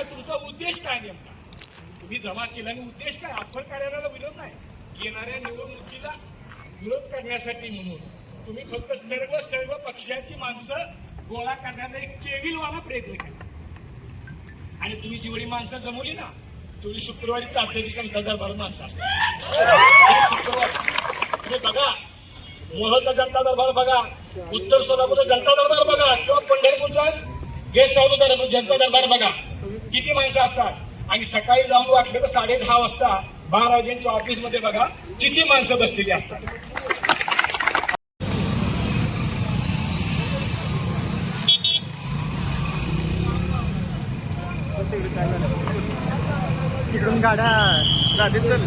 काय तुमचा उद्देश काय नेमका? तुम्ही जमा केला आणि उद्देश काय? आपण कार्यालयाला विरोध नाही. येणाऱ्या निवडणुकीला विरोध करण्यासाठी म्हणून तुम्ही फक्त सर्व सर्व पक्षाची माणसं गोळा करण्याचा एक केविलवाला प्रयत्न केला. आणि तुम्ही जेवढी माणसं जमवली ना तेवढी शुक्रवारी चाफ्याची जनता दरबार माणसं असतात. शुक्रवारी. बघा मोहचा जनता दरबार बघा उत्तर सोलापूरचा जनता दरबार बघा किंवा पंढरपूरचा गेस्ट हाऊस जनता दरबार बघा. किती माणसं असतात? आणि सकाळी जाऊन वाटलं तर साडे दहा वाजता महाराजांच्या ऑफिसमध्ये बघा किती माणसं बसलेली असतात. तिकडून गाड्या जातील चल.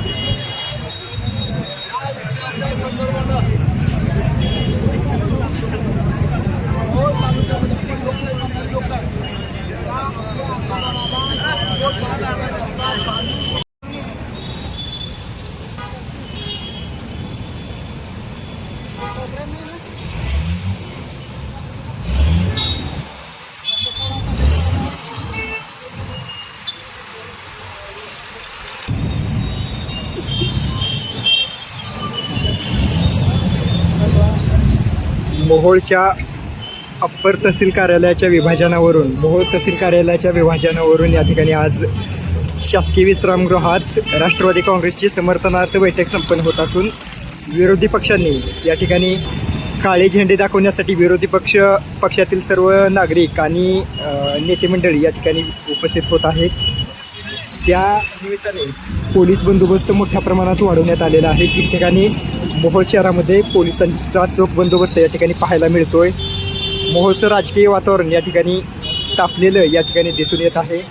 मोहोळच्या अप्पर तहसील कार्यालयाच्या विभाजनावरून मोहोळ तहसील कार्यालयाच्या विभाजनावरून या ठिकाणी आज शासकीय विश्रामगृहात राष्ट्रवादी काँग्रेसची समर्थनार्थ बैठक संपन्न होत असून विरोधी पक्षांनी या ठिकाणी काळे झेंडे दाखवण्यासाठी विरोधी पक्ष पक्षातील सर्व नागरिक आणि नेते मंडळी या ठिकाणी उपस्थित होत आहेत. त्या निमित्ताने पोलीस बंदोबस्त मोठ्या प्रमाणात वाढवण्यात आलेला आहे. ठिकठिकाणी मोहोळ शहरामध्ये पोलिसांचा चोख बंदोबस्त या ठिकाणी पाहायला मिळतोय. मोहोळचं राजकीय वातावरण या ठिकाणी तापलेलं या ठिकाणी दिसून येत आहे.